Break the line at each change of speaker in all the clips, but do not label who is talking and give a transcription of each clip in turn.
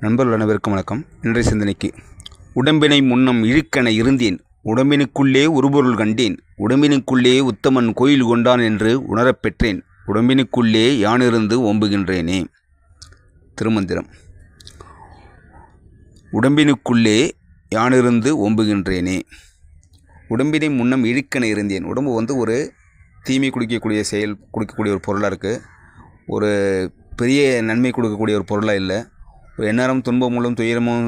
நண்பர்கள் அனைவருக்கும் வணக்கம். இன்றைய சிந்தனைக்கு. உடம்பினை முன்னம் இழுக்கென இருந்தேன். உடம்பினுக்குள்ளே ஒருபொருள் கண்டேன். உடம்பினுக்குள்ளே உத்தமன் கோயில் கொண்டான் என்று உணரப்பெற்றேன் உடம்பினுக்குள்ளே யானிருந்து ஓம்புகின்றேனே. திருமந்திரம். உடம்பினுக்குள்ளே யானிருந்து ஓம்புகின்றேனே. உடம்பினை முன்னம் இழுக்கென இருந்தேன். உடம்பு வந்து ஒரு தீமை குடிக்கக்கூடிய செயல் கொடுக்கக்கூடிய ஒரு பொருளாக இருக்குது ஒரு பெரிய நன்மை கொடுக்கக்கூடிய ஒரு பொருளாக இல்லை. எந்நேரம் துன்பமும் துயரமும்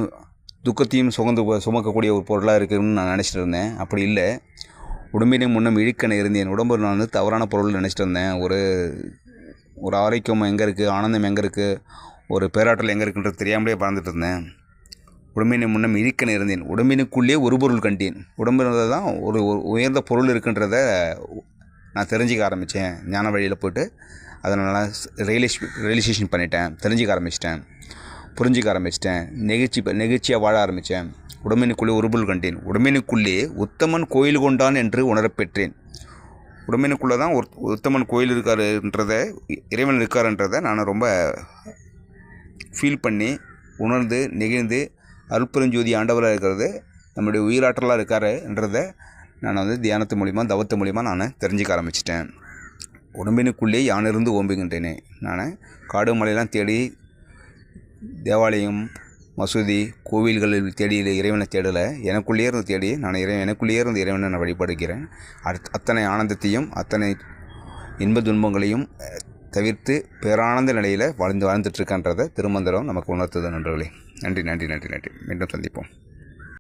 துக்கத்தையும் சுமந்து சுமக்கக்கூடிய ஒரு பொருளாக இருக்குதுன்னு நான் நினச்சிட்டு இருந்தேன். அப்படி இல்லை. உடம்பினை முன்னம் இழுக்கென இருந்தேன் உடம்பு நான் வந்து தவறான பொருள் நினச்சிட்டு இருந்தேன். ஒரு ஒரு ஆரோக்கியம் எங்கே இருக்குது ஆனந்தம் எங்கே இருக்குது ஒரு பேராற்றல் எங்கே இருக்குன்றது தெரியாமலே பறந்துட்டு இருந்தேன். உடம்பினை முன்னம் இழுக்கென இருந்தேன் உடம்பினுக்குள்ளே ஒரு பொருள் கண்டேன். உடம்புல தான் ஒரு உயர்ந்த பொருள் இருக்குன்றத நான் தெரிஞ்சிக்க ஆரம்பித்தேன் ஞான வழியில் போயிட்டு அதனால் ரியலைஸ் ரியலைசேஷன் பண்ணிட்டேன். தெரிஞ்சிக்க ஆரம்பிச்சிட்டேன். புரிஞ்சிக்க ஆரம்பிச்சிட்டேன். நெகிழ்ச்சி நெகிழ்ச்சியாக வாழ ஆரம்பித்தேன் உடம்பினுக்குள்ளே உருபுல் கண்டேன். உடம்பினுக்குள்ளே உத்தமன் கோயில் கொண்டான் என்று உணரப்பெற்றேன் உடம்பினுக்குள்ளே தான் ஒரு உத்தமன் கோயில் இருக்காருன்றதை இறைவன் இருக்காருன்றதை நான் ரொம்ப ஃபீல் பண்ணி உணர்ந்து நெகிழ்ந்து அருட்பெருஞ்சோதி ஆண்டவராக இருக்கிறது நம்முடைய உயிராற்றலாக இருக்காருன்றதை நான் வந்து தியானத்து மூலிமா தவத்து மூலிமா நான் தெரிஞ்சுக்க ஆரம்பிச்சிட்டேன். உடம்பினுக்குள்ளே யானிருந்து ஓம்புகின்றேனே. நான் காடு மலையெல்லாம் தேடி தேவாலயம் மசூதி கோவில்களில் தேடி இறைவனை தேடலை. எனக்குள்ளேயே இருந்து தேடி நான் இறை எனக்குள்ளேயே இருந்து இறைவனை நான் வழிபடுகிறேன். அடுத் அத்தனை ஆனந்தத்தையும் அத்தனை இன்ப துன்பங்களையும் தவிர்த்து பேரானந்த நிலையில் வாழ்ந்து வாழ்ந்துட்டுருக்கன்றதை திருமந்திரம் நமக்கு உணர்த்துது நண்பர்களே. நன்றி நன்றி நன்றி நன்றி. மீண்டும் சந்திப்போம்.